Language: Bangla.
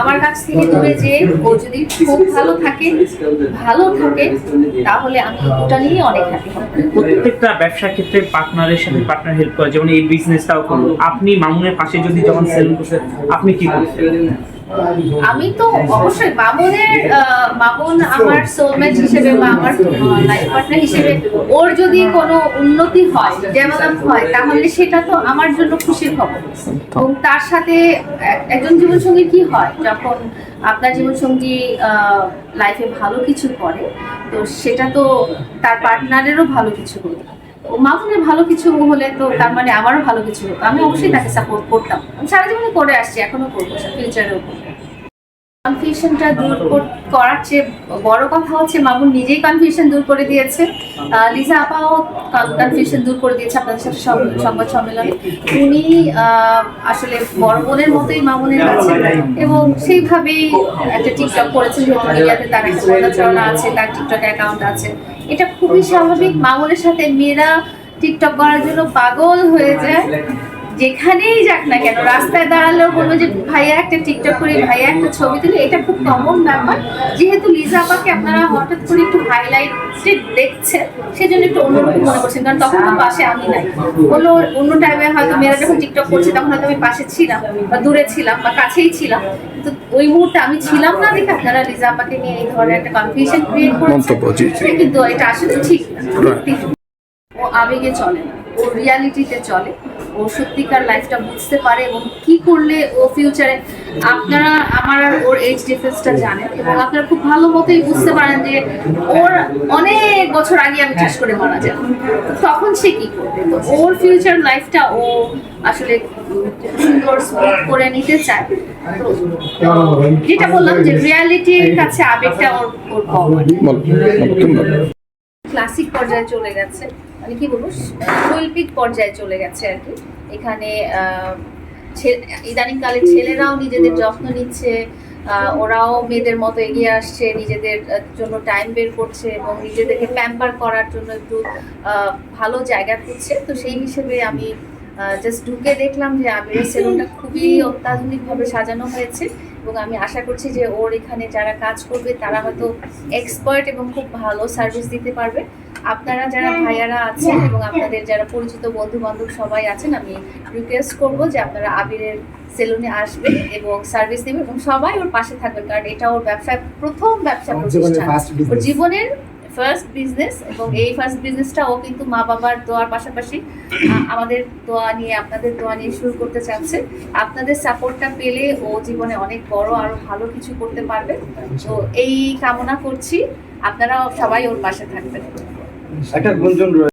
আমার কাছ থেকে দূরে যে ও যদি খুব ভালো থাকে ভালো থাকে, তাহলে আমি ওটা নিয়ে অনেক হ্যাপি হব। প্রত্যেকটা ব্যবসা ক্ষেত্রে পার্টনারের সাথে পার্টনার হেল্প করে, যেমন এই বিজনেসটাও করুন। আপনি মামুনের পাশে যদি যখন সেল করছেন আপনি কি করছেন আমি তো অবশ্যই মামুনের মামুন আমার সোলমেট হিসেবে বা আমার লাইফ পার্টনার হিসেবে ওর যদি কোনো উন্নতি হয় ডেভেলপ হয়, তাহলে সেটা তো আমার জন্য খুশির খবর। এবং তার সাথে এক- একজন জীবনসঙ্গী কি হয়? যখন আপনার জীবনসঙ্গী লাইফে ভালো কিছু করে, তো সেটা তো তার পার্টনারেরও ভালো কিছু হলো মামুনের ভালো কিছু হলে তো তার মানে আমারও ভালো কিছু হতো। আমি অবশ্যই তাকে সাপোর্ট করতাম। আমি সারা জীবনে করে আসছি, এখনও করব ফিউচারেও করব। কনফিউশনটা দূর কর- করার চেয়ে বড় কথা হচ্ছে মামুন নিজেই কনফিউশন দূর করে দিয়েছে। লিজা আপাও কনফিউশন দূর করে দিয়েছে আপনাদের সাথে সংবাদ সম্মেলনে। উনি আসলে বড় বোনের মতোই মামুনের কাছে এবং সেইভাবেই একটা টিকটক যেহেতু মিডিয়াতে তার একটা আছে, তার টিকটক অ্যাকাউন্ট আছে। এটা খুবই স্বাভাবিক, মামুনের সাথে মেয়েরা টিকটক করার জন্য পাগল হয়ে যায়। যেখানেই যাক না কেন রাস্তায় দাঁড়ালেও বলব যে ভাইয়া একটা টিকটক করি ভাইয়া একটা ছবি তুলি এটা খুব কমন ব্যাপার। যেহেতু লিজা আপাকে আপনারা হঠাৎ করে একটু হাইলাইটেড দেখছেন সেজন্য একটু অন্যরকম মনে করছেন কারণ তখন তো পাশে আমি নাই। বলল অন্য টাইমে হয়তো মেয়েরা যখন টিকটক করছে তখন হয়তো আমি পাশে ছিলাম বা দূরে ছিলাম বা কাছেই ছিলাম। কিন্তু ওই মুহূর্তে আমি ছিলাম না দেখে আপনারা লিজা আপাকে নিয়ে এই ধরনের একটা কনফিউশন ক্রিয়েট। করেছেন। কিন্তু এটা আসলে ঠিক না। ও আবেগে চলে না ও রিয়ালিটিতে চলে। ও সত্যিকার লাইফটা বুঝতে পারে এবং কি করলে ও ফিউচারে আপনারা আমার আর ওর এজ ডিফারেন্সটা জানেন এবং আপনারা খুব ভালো মতোই বুঝতে পারেন যে ওর অনেক বছর আগে আমি শেষ করে মারা যাব তখন সে কি করবে? তো ওর ফিউচার লাইফটা ও আসলে সুন্দর স্মুথ করে নিতে চায়। যেটা বললাম যে রিয়ালিটির কাছে আবেগটা ওর ওর কম। ক্লাসিক পর্যায়ে চলে গেছে। মানে কি বলব শৈল্পিক পর্যায়ে চলে গেছে আর কি। এখানে আহ, ছে- ইদানিংকালে ছেলেরাও নিজেদের যত্ন নিচ্ছে ওরাও মেয়েদের মতো এগিয়ে আসছে নিজেদের জন্য টাইম বের করছে এবং নিজেদেরকে প্যাম্পার করার জন্য একটু ভালো জায়গা খুঁজছে। তো সেই হিসেবে আমি জাস্ট ঢুকে দেখলাম যে আবিরের সেলুনটা খুবই অত্যাধুনিকভাবে সাজানো হয়েছে। এবং আমি আশা করছি যে ওর এখানে যারা কাজ করবে তারা হয়তো এক্সপার্ট এবং খুব ভালো সার্ভিস দিতে পারবে। আপনারা যারা ভাইয়ারা আছেন এবং আপনাদের যারা পরিচিত বন্ধু বান্ধব সবাই আছেন আমি রিকোয়েস্ট করব যে আপনারা আবিরের সেলুনে আসবে এবং সার্ভিস নেবে এবং সবাই ওর পাশে থাকবে কারণ এটা ওর ব্যবসায় প্রথম ব্যবসা প্রতিষ্ঠান। ওর জীবনের ফার্স্ট বিজনেস এবং এই ফার্স্ট বিজনেসটাও কিন্তু মা বাবার দোয়ার পাশাপাশি আমাদের দোয়া নিয়ে, আপনাদের দোয়া নিয়ে শুরু করতে চাচ্ছে। আপনাদের সাপোর্টটা পেলে ও জীবনে অনেক বড় আরও ভালো কিছু করতে পারবে। তো এই কামনা করছি। আপনারা সবাই ওর পাশে থাকবেন। একটা গুঞ্জন